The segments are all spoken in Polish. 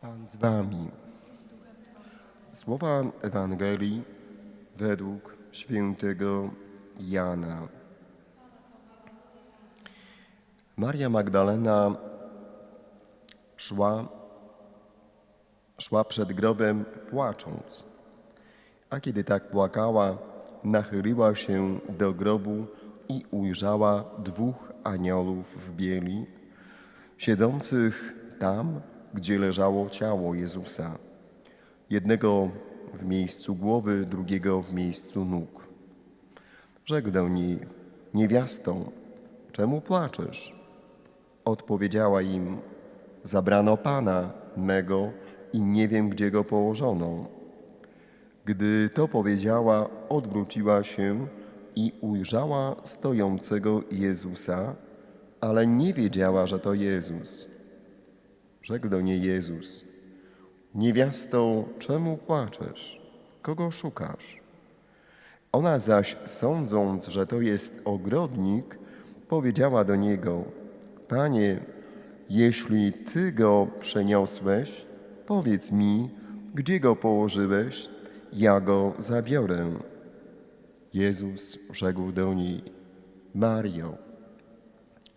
Pan z wami. Słowa Ewangelii według świętego Jana. Maria Magdalena szła, szła przed grobem płacząc, a kiedy tak płakała, nachyliła się do grobu i ujrzała dwóch aniołów w bieli, siedzących tam, gdzie leżało ciało Jezusa, jednego w miejscu głowy, drugiego w miejscu nóg. Rzekł do niej, czemu płaczesz? Odpowiedziała im, zabrano Pana mego i nie wiem, gdzie go położono. Gdy to powiedziała, odwróciła się i ujrzała stojącego Jezusa, ale nie wiedziała, że to Jezus. Rzekł do niej Jezus, niewiasto, czemu płaczesz? Kogo szukasz? Ona zaś, sądząc, że to jest ogrodnik, powiedziała do niego, Panie, jeśli Ty go przeniosłeś, powiedz mi, gdzie go położyłeś, ja go zabiorę. Jezus rzekł do niej, Mario.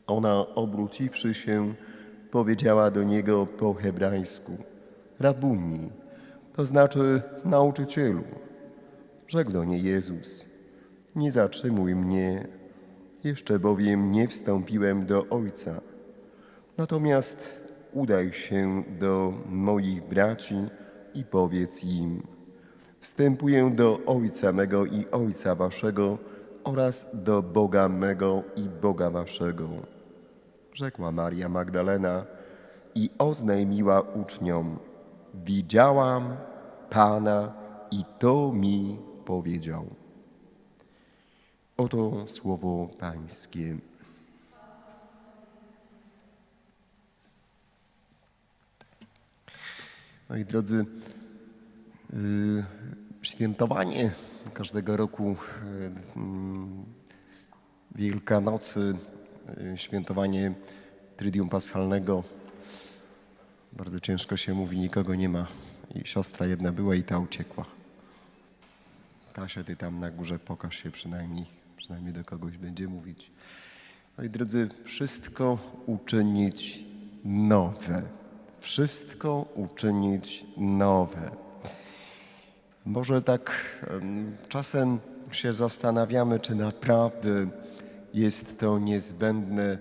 Ona, obróciwszy się, powiedziała do niego po hebrajsku, Rabuni, to znaczy nauczycielu. Rzekł do niej Jezus, nie zatrzymuj mnie, jeszcze bowiem nie wstąpiłem do Ojca. Natomiast udaj się do moich braci i powiedz im, wstępuję do Ojca mego i Ojca waszego oraz do Boga mego i Boga waszego. Rzekła Maria Magdalena i oznajmiła uczniom, widziałam Pana i to mi powiedział. Oto słowo Pańskie. Moi drodzy, y, świętowanie każdego roku y, mm, Wielkanocy, świętowanie Tridium Paschalnego. Bardzo ciężko się mówi, nikogo nie ma. I siostra jedna była i ta uciekła. Kasia, ty tam na górze pokaż się przynajmniej, przynajmniej do kogoś będzie mówić. Moi drodzy, wszystko uczynić nowe. Wszystko uczynić nowe. Może tak em, czasem się zastanawiamy, czy naprawdę jest to niezbędne,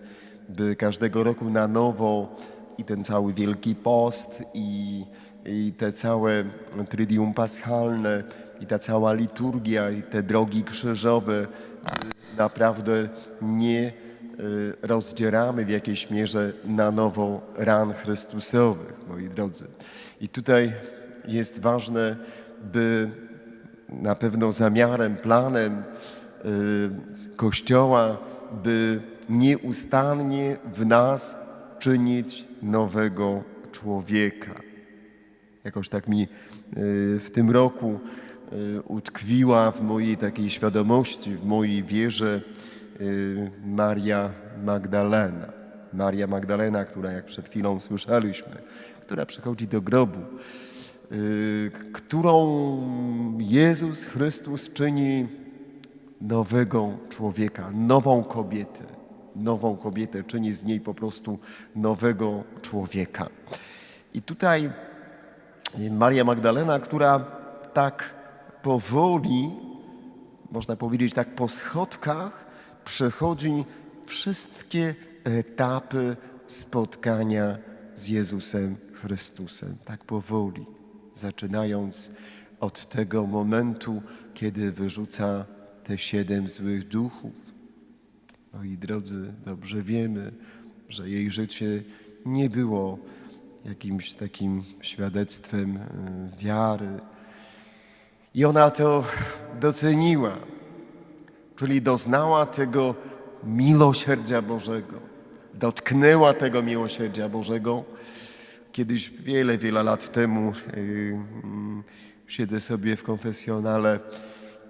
by każdego roku na nowo i ten cały Wielki Post i, i te całe Tridium Paschalne i ta cała liturgia i te drogi krzyżowe naprawdę nie y, rozdzieramy w jakiejś mierze na nowo ran Chrystusowych, moi drodzy. I tutaj jest ważne, by na pewno zamiarem, planem Kościoła, by nieustannie w nas czynić nowego człowieka. Jakoś tak mi y, w tym roku y, utkwiła w mojej takiej świadomości, w mojej wierze y, Maria Magdalena. Maria Magdalena, która jak przed chwilą słyszeliśmy, która przychodzi do grobu, y, którą Jezus Chrystus czyni nowego człowieka, nową kobietę. Nową kobietę, czyni z niej po prostu nowego człowieka. I tutaj Maria Magdalena, która tak powoli, można powiedzieć tak po schodkach, przechodzi wszystkie etapy spotkania z Jezusem Chrystusem. Tak powoli, zaczynając od tego momentu, kiedy wyrzuca te siedem złych duchów. Moi drodzy, dobrze wiemy, że jej życie nie było jakimś takim świadectwem e, wiary. I ona to doceniła, czyli doznała tego miłosierdzia Bożego, dotknęła tego miłosierdzia Bożego. Kiedyś, wiele, wiele lat temu, yy, mm, siedzę sobie w konfesjonale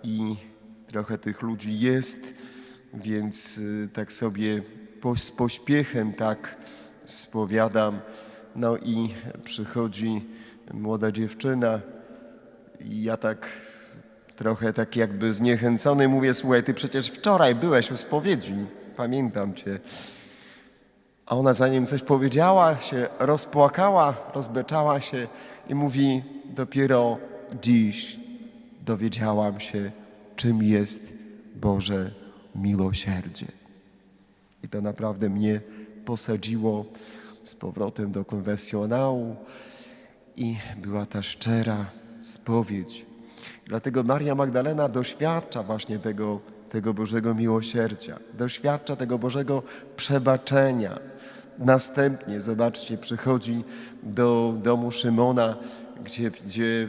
i trochę tych ludzi jest, więc y, tak sobie z pośpiechem tak spowiadam No i przychodzi młoda dziewczyna i ja tak trochę tak jakby zniechęcony mówię, słuchaj, ty przecież wczoraj byłeś u spowiedzi, pamiętam cię. A ona zanim coś powiedziała, się rozpłakała, rozbeczała się i mówi, dopiero dziś dowiedziałam się, czym jest Boże miłosierdzie. I to naprawdę mnie posadziło z powrotem do konfesjonału i była ta szczera spowiedź. Dlatego Maria Magdalena doświadcza właśnie tego, tego Bożego miłosierdzia, doświadcza tego Bożego przebaczenia. Następnie, zobaczcie, przychodzi do domu Szymona, gdzie, gdzie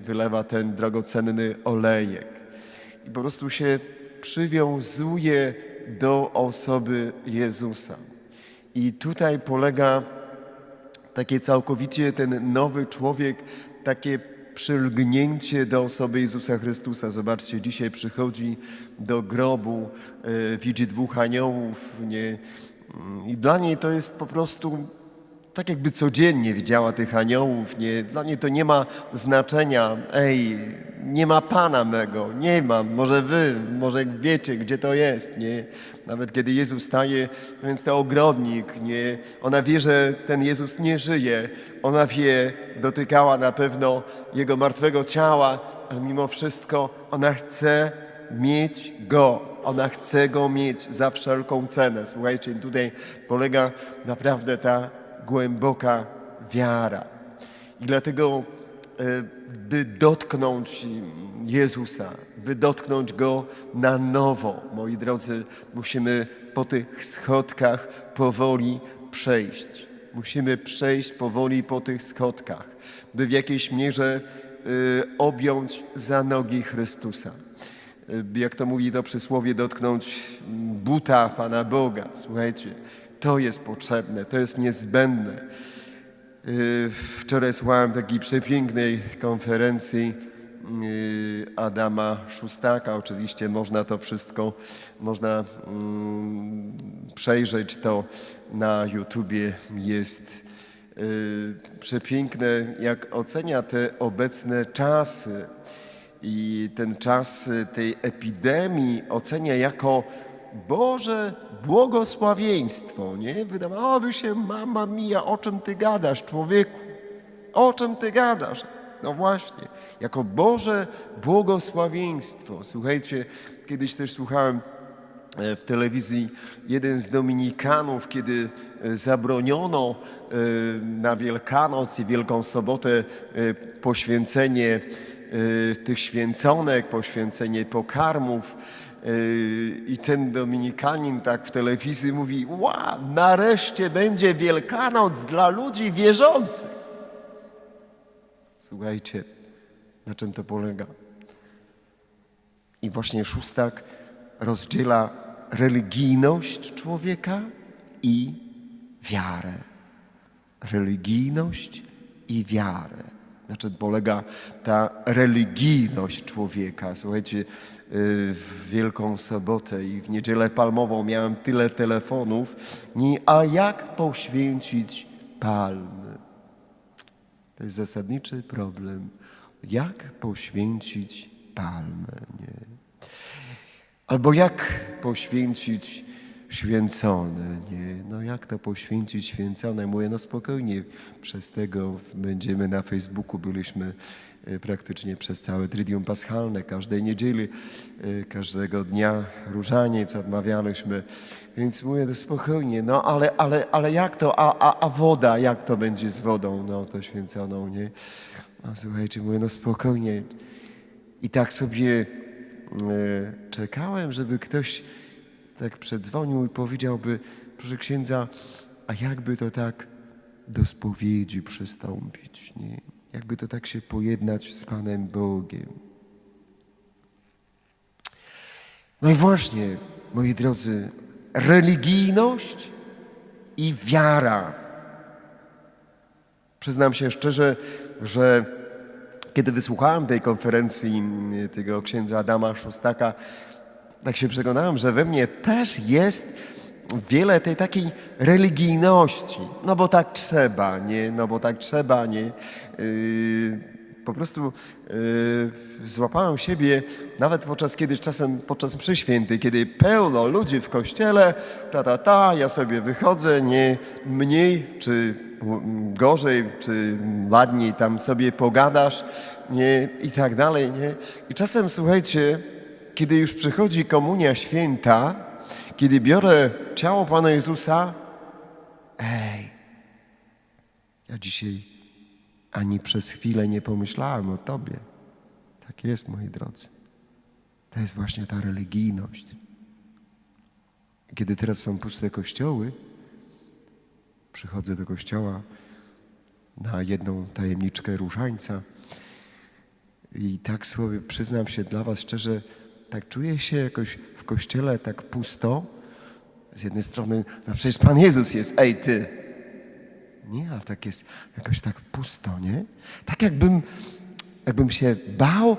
wylewa ten drogocenny olejek. I po prostu się przywiązuje do osoby Jezusa. I tutaj polega takie całkowicie ten nowy człowiek, takie przylgnięcie do osoby Jezusa Chrystusa. Zobaczcie, dzisiaj przychodzi do grobu, e, widzi dwóch aniołów. Nie, I dla niej to jest po prostu tak jakby codziennie widziała tych aniołów. Nie, dla niej to nie ma znaczenia. Ej, nie ma Pana mego, nie ma. Może wy, może wiecie, gdzie to jest. Nie? Nawet kiedy Jezus staje, więc to ogrodnik. Nie? Ona wie, że ten Jezus nie żyje. Ona wie, dotykała na pewno Jego martwego ciała, ale mimo wszystko ona chce mieć Go. Ona chce Go mieć za wszelką cenę. Słuchajcie, tutaj polega naprawdę ta głęboka wiara. I dlatego, e, by dotknąć Jezusa, by dotknąć Go na nowo, moi drodzy, musimy po tych schodkach powoli przejść. Musimy przejść powoli po tych schodkach, by w jakiejś mierze e, objąć za nogi Chrystusa. E, Jak to mówi to przysłowie, dotknąć buta Pana Boga. Słuchajcie, to jest potrzebne, to jest niezbędne. Yy, Wczoraj słuchałem takiej przepięknej konferencji yy, Adama Szustaka. Oczywiście można to wszystko, można mm, przejrzeć to na YouTubie. Jest yy, przepiękne, jak ocenia te obecne czasy i ten czas tej epidemii ocenia jako Boże błogosławieństwo, nie? Wydawałoby się, mama mija, o czym ty gadasz, człowieku? O czym ty gadasz? No właśnie, jako Boże błogosławieństwo. Słuchajcie, kiedyś też słuchałem e, w telewizji jeden z dominikanów, kiedy e, zabroniono e, na Wielkanoc i Wielką Sobotę poświęcenie tych święconek, poświęcenie pokarmów, i ten Dominikanin tak w telewizji mówi: Ła, nareszcie będzie Wielkanoc dla ludzi wierzących. Słuchajcie, na czym to polega? I właśnie szóstak rozdziela religijność człowieka i wiarę. Religijność i wiarę. Na czym polega ta religijność człowieka? Słuchajcie, w Wielką Sobotę i w Niedzielę Palmową miałem tyle telefonów, a jak poświęcić palmy? To jest zasadniczy problem. Jak poświęcić palmę? Nie? Albo jak poświęcić święcone? Nie? No jak to poświęcić święcone? Mówię, no spokojnie, przez tego będziemy na Facebooku, byliśmy e, praktycznie przez całe Tridium Paschalne, każdej niedzieli, e, każdego dnia różaniec odmawialiśmy. Więc mówię, to spokojnie, no ale, ale, ale jak to, a, a, a woda, jak to będzie z wodą, no to święconą, nie? No słuchajcie, mówię, no spokojnie. I tak sobie e, czekałem, żeby ktoś tak przedzwonił i powiedziałby, proszę księdza, a jakby to tak do spowiedzi przystąpić, nie? Jakby to tak się pojednać z Panem Bogiem. No i właśnie, moi drodzy, religijność i wiara. Przyznam się szczerze, że kiedy wysłuchałem tej konferencji tego księdza Adama Szustaka, tak się przekonałem, że we mnie też jest wiele tej takiej religijności, no bo tak trzeba, nie, no bo tak trzeba, nie. Yy, po prostu yy, złapałem siebie nawet podczas kiedyś czasem podczas mszy kiedy pełno ludzi w kościele, ta ta ta, ja sobie wychodzę, nie mniej czy mm, gorzej, czy ładniej tam sobie pogadasz, nie i tak dalej, nie. I czasem słuchajcie, kiedy już przychodzi komunia święta, kiedy biorę ciało Pana Jezusa, ej, ja dzisiaj ani przez chwilę nie pomyślałem o Tobie. Tak jest, moi drodzy. To jest właśnie ta religijność. Kiedy teraz są puste kościoły, przychodzę do kościoła na jedną tajemniczkę różańca i tak sobie przyznam się dla Was szczerze, tak czuję się jakoś w kościele tak pusto. Z jednej strony, no przecież Pan Jezus jest, ej Ty, nie, ale tak jest jakoś tak pusto, nie? Tak jakbym, jakbym się bał,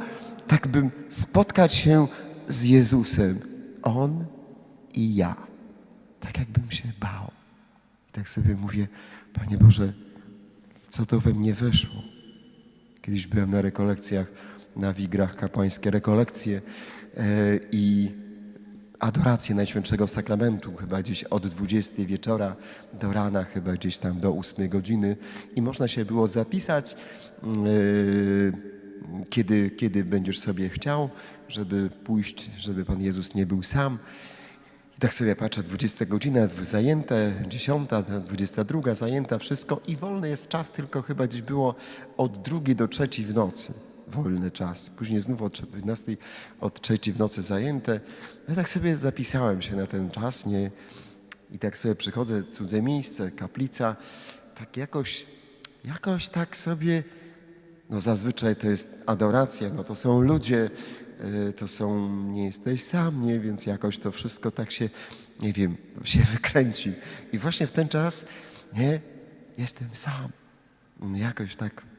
tak bym spotkać się z Jezusem. On i ja. Tak jakbym się bał. I tak sobie mówię, Panie Boże, co to we mnie weszło? Kiedyś byłem na rekolekcjach, na wigrach kapłańskie rekolekcje i adorację Najświętszego Sakramentu, chyba gdzieś od 20 wieczora do rana, chyba gdzieś tam do 8 godziny i można się było zapisać, yy, kiedy, kiedy będziesz sobie chciał, żeby pójść, żeby Pan Jezus nie był sam. I tak sobie patrzę, 20 godzina zajęte, 10, 22 zajęta, wszystko i wolny jest czas, tylko chyba gdzieś było od drugiej do trzeciej w nocy wolny czas. Później znów od 15 od trzeciej w nocy zajęte. Ja tak sobie zapisałem się na ten czas, nie? I tak sobie przychodzę, cudze miejsce, kaplica, tak jakoś, jakoś tak sobie, no zazwyczaj to jest adoracja, no to są ludzie, y, to są, nie jesteś sam, nie? Więc jakoś to wszystko tak się, nie wiem, się wykręci. I właśnie w ten czas, nie, jestem sam. Jakoś tak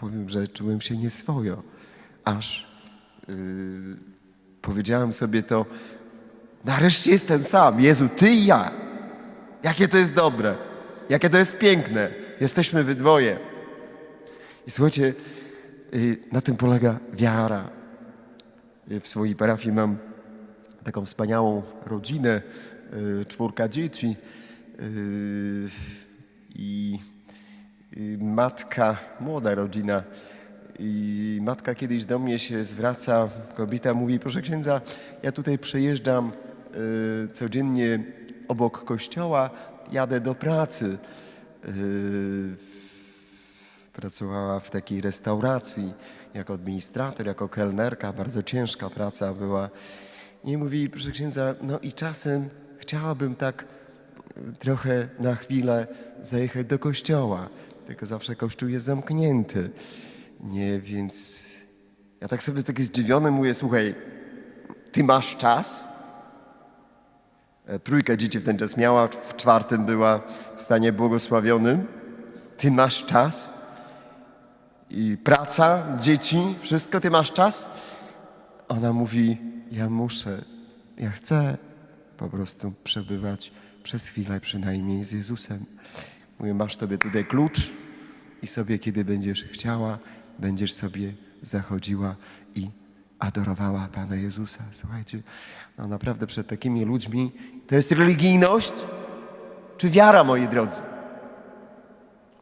powiem, że czułem się nieswojo, aż yy, powiedziałem sobie to, nareszcie jestem sam, Jezu, Ty i ja. Jakie to jest dobre, jakie to jest piękne. Jesteśmy we dwoje. I słuchajcie, yy, na tym polega wiara. Yy, W swojej parafii mam taką wspaniałą rodzinę, yy, czwórka dzieci i i matka, młoda rodzina. I matka kiedyś do mnie się zwraca, kobieta mówi, proszę księdza, ja tutaj przejeżdżam y, codziennie obok kościoła, jadę do pracy. Y, pracowała w takiej restauracji jako administrator, jako kelnerka, bardzo ciężka praca była. I mówi, proszę księdza, no i czasem chciałabym tak y, trochę na chwilę zajechać do kościoła tylko zawsze kościół jest zamknięty. Nie, więc ja tak sobie taki zdziwiony mówię, słuchaj, ty masz czas? E, Trójka dzieci w ten czas miała, w czwartym była w stanie błogosławionym. Ty masz czas? I praca, dzieci, wszystko, ty masz czas? Ona mówi, ja muszę, ja chcę po prostu przebywać przez chwilę przynajmniej z Jezusem. Mówię, masz tobie tutaj klucz i sobie, kiedy będziesz chciała, będziesz sobie zachodziła i adorowała Pana Jezusa. Słuchajcie, no naprawdę przed takimi ludźmi to jest religijność czy wiara, moi drodzy?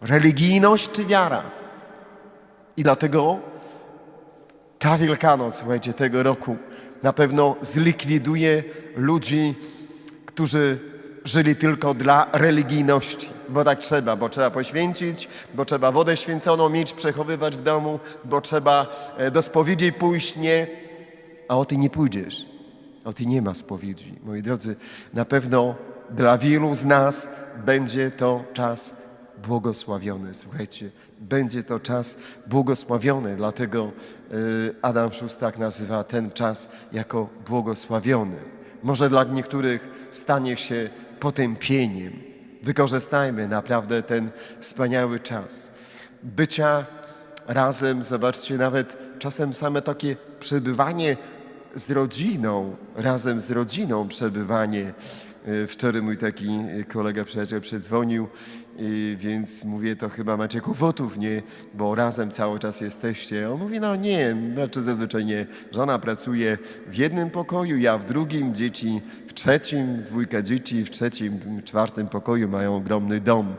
Religijność czy wiara? I dlatego ta Wielkanoc, słuchajcie, tego roku na pewno zlikwiduje ludzi, którzy żyli tylko dla religijności, bo tak trzeba, bo trzeba poświęcić, bo trzeba wodę święconą mieć, przechowywać w domu, bo trzeba e, do spowiedzi pójść, nie, a o ty nie pójdziesz. O ty nie ma spowiedzi. Moi drodzy, na pewno dla wielu z nas będzie to czas błogosławiony. Słuchajcie, będzie to czas błogosławiony, dlatego y, Adam Szustak nazywa ten czas jako błogosławiony. Może dla niektórych stanie się potępieniem. Wykorzystajmy naprawdę ten wspaniały czas. Bycia razem, zobaczcie, nawet czasem same takie przebywanie z rodziną, razem z rodziną przebywanie, E, Wczoraj mój taki kolega, przyjaciel przedzwonił, e, więc mówię, to chyba macie kłopotów, nie? Bo razem cały czas jesteście. On mówi, no nie, raczej zazwyczaj nie. Żona pracuje w jednym pokoju, ja w drugim, dzieci w trzecim, dwójka dzieci w trzecim, czwartym pokoju mają ogromny dom.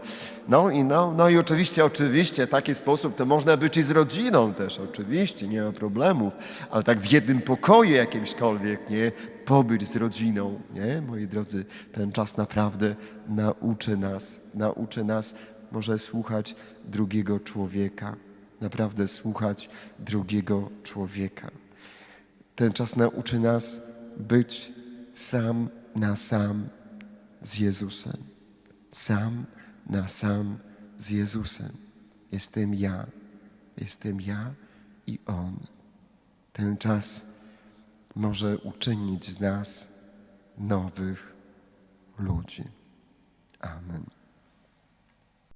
No i, no, no i oczywiście, oczywiście, taki sposób to można być i z rodziną też, oczywiście, nie ma problemów, ale tak w jednym pokoju jakimśkolwiek, nie? Pobyć z rodziną, nie? Moi drodzy, ten czas naprawdę nauczy nas, nauczy nas może słuchać drugiego człowieka, naprawdę słuchać drugiego człowieka. Ten czas nauczy nas być sam na sam z Jezusem. Sam na sam z Jezusem. Jestem ja, jestem ja i On. Ten czas może uczynić z nas nowych ludzi. Amen.